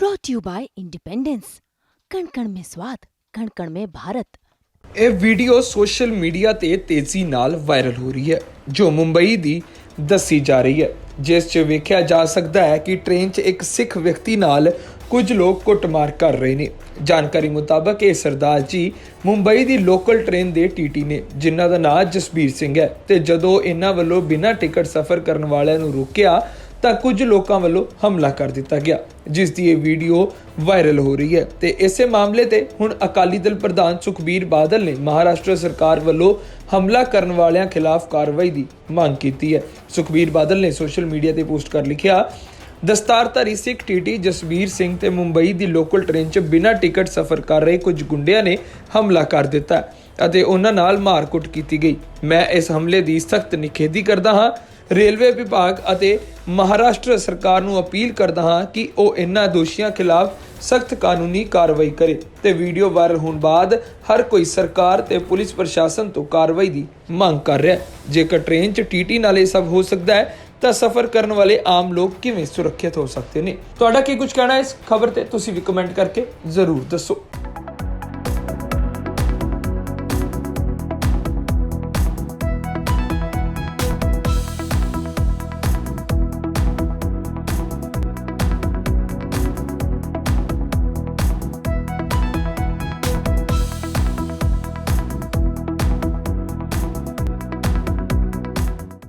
brought to you by Independence. कण कण में स्वाद कण कण में भारत ਇਹ ਵੀਡੀਓ ਸੋਸ਼ਲ ਮੀਡੀਆ ਤੇ ਤੇਜ਼ੀ ਨਾਲ ਵਾਇਰਲ ਹੋ ਰਹੀ ਹੈ ਜੋ ਮੁੰਬਈ ਦੀ ਦੱਸੀ ਜਾ ਰਹੀ ਹੈ ਜਿਸ 'ਚ ਵੇਖਿਆ ਜਾ ਸਕਦਾ ਹੈ ਕਿ ਟ੍ਰੇਨ 'ਚ ਇੱਕ ਸਿੱਖ ਵਿਅਕਤੀ ਨਾਲ ਕੁਝ ਲੋਕ ਕੁੱਟਮਾਰ ਕਰ ਰਹੇ ਨੇ ਜਾਣਕਾਰੀ ਮੁਤਾਬਕ ਇਹ ਸਰਦਾਰ ਜੀ ਮੁੰਬਈ ਦੀ ਲੋਕਲ ਟ੍ਰੇਨ ਦੇ ਟੀਟੀ ਨੇ ਜਿਨ੍ਹਾਂ ਦਾ ਨਾਮ ਜਸਬੀਰ ਸਿੰਘ ਹੈ ਤੇ ਜਦੋਂ ਇਹਨਾਂ ਵੱਲੋਂ ਬਿਨਾਂ ਟਿਕਟ ਸਫ਼ਰ ਕਰਨ ਵਾਲਿਆਂ ਨੂੰ ਰੋਕਿਆ ਤਾਂ ਕੁਝ ਲੋਕਾਂ ਵੱਲੋਂ ਹਮਲਾ ਕਰ ਦਿੱਤਾ ਗਿਆ, ਜਿਸ ਦੀ ਇਹ ਵੀਡੀਓ ਵਾਇਰਲ ਹੋ ਰਹੀ ਹੈ। ਤੇ ਇਸੇ ਮਾਮਲੇ ਤੇ ਹੁਣ ਅਕਾਲੀ ਦਲ ਪ੍ਰਧਾਨ ਸੁਖਬੀਰ ਬਾਦਲ ਨੇ ਮਹਾਰਾਸ਼ਟਰ ਸਰਕਾਰ ਵੱਲੋਂ ਹਮਲਾ ਕਰਨ ਵਾਲਿਆਂ ਖਿਲਾਫ ਕਾਰਵਾਈ ਦੀ ਮੰਗ ਕੀਤੀ ਹੈ। ਸੁਖਬੀਰ ਬਾਦਲ ਨੇ ਸੋਸ਼ਲ ਮੀਡੀਆ ਤੇ ਪੋਸਟ ਕਰ ਲਿਖਿਆ, ਦਸਤਾਰਧਾਰੀ ਸਿੱਖ ਟੀਟੀ ਜਸਬੀਰ ਸਿੰਘ ਤੇ ਮੁੰਬਈ ਦੀ ਲੋਕਲ ਟ੍ਰੇਨ 'ਚ ਬਿਨਾਂ ਟਿਕਟ ਸਫ਼ਰ ਕਰ ਰਹੇ ਕੁਝ ਗੁੰਡਿਆਂ ਨੇ ਹਮਲਾ ਕਰ ਦਿੱਤਾ ਅਤੇ ਉਹਨਾਂ ਨਾਲ ਮਾਰਕੁੱਟ ਕੀਤੀ ਗਈ। ਮੈਂ ਇਸ ਹਮਲੇ ਦੀ ਸਖਤ ਨਿਖੇਧੀ ਕਰਦਾ ਹਾਂ। ਰੇਲਵੇ ਵਿਭਾਗ ਅਤੇ ਮਹਾਰਾਸ਼ਟਰ ਸਰਕਾਰ ਨੂੰ ਅਪੀਲ ਕਰਦਾ ਹਾਂ ਕਿ ਉਹ ਇਨ੍ਹਾਂ ਦੋਸ਼ੀਆਂ ਖਿਲਾਫ ਸਖਤ ਕਾਨੂੰਨੀ ਕਾਰਵਾਈ ਕਰੇ ਤੇ ਵੀਡੀਓ ਵਾਇਰਲ ਹੋਣ ਬਾਅਦ ਹਰ ਕੋਈ ਸਰਕਾਰ ਤੇ ਪੁਲਿਸ ਪ੍ਰਸ਼ਾਸਨ ਤੋਂ ਕਾਰਵਾਈ ਦੀ ਮੰਗ ਕਰ ਰਿਹਾ ਹੈ। ਜੇਕਰ ਟ੍ਰੇਨ 'ਚ ਟੀਟੀ ਨਾਲ ਇਹ ਸਭ ਹੋ ਸਕਦਾ ਹੈ, ਤਾਂ ਸਫ਼ਰ ਕਰਨ ਵਾਲੇ ਆਮ ਲੋਕ ਕਿਵੇਂ ਸੁਰੱਖਿਅਤ ਹੋ ਸਕਦੇ ਨੇ? ਤੁਹਾਡਾ ਕੀ ਕੁਝ ਕਹਿਣਾ ਇਸ ਖਬਰ ਤੇ? ਤੁਸੀਂ ਵੀ ਕਮੈਂਟ ਕਰਕੇ ਜ਼ਰੂਰ ਦੱਸੋ।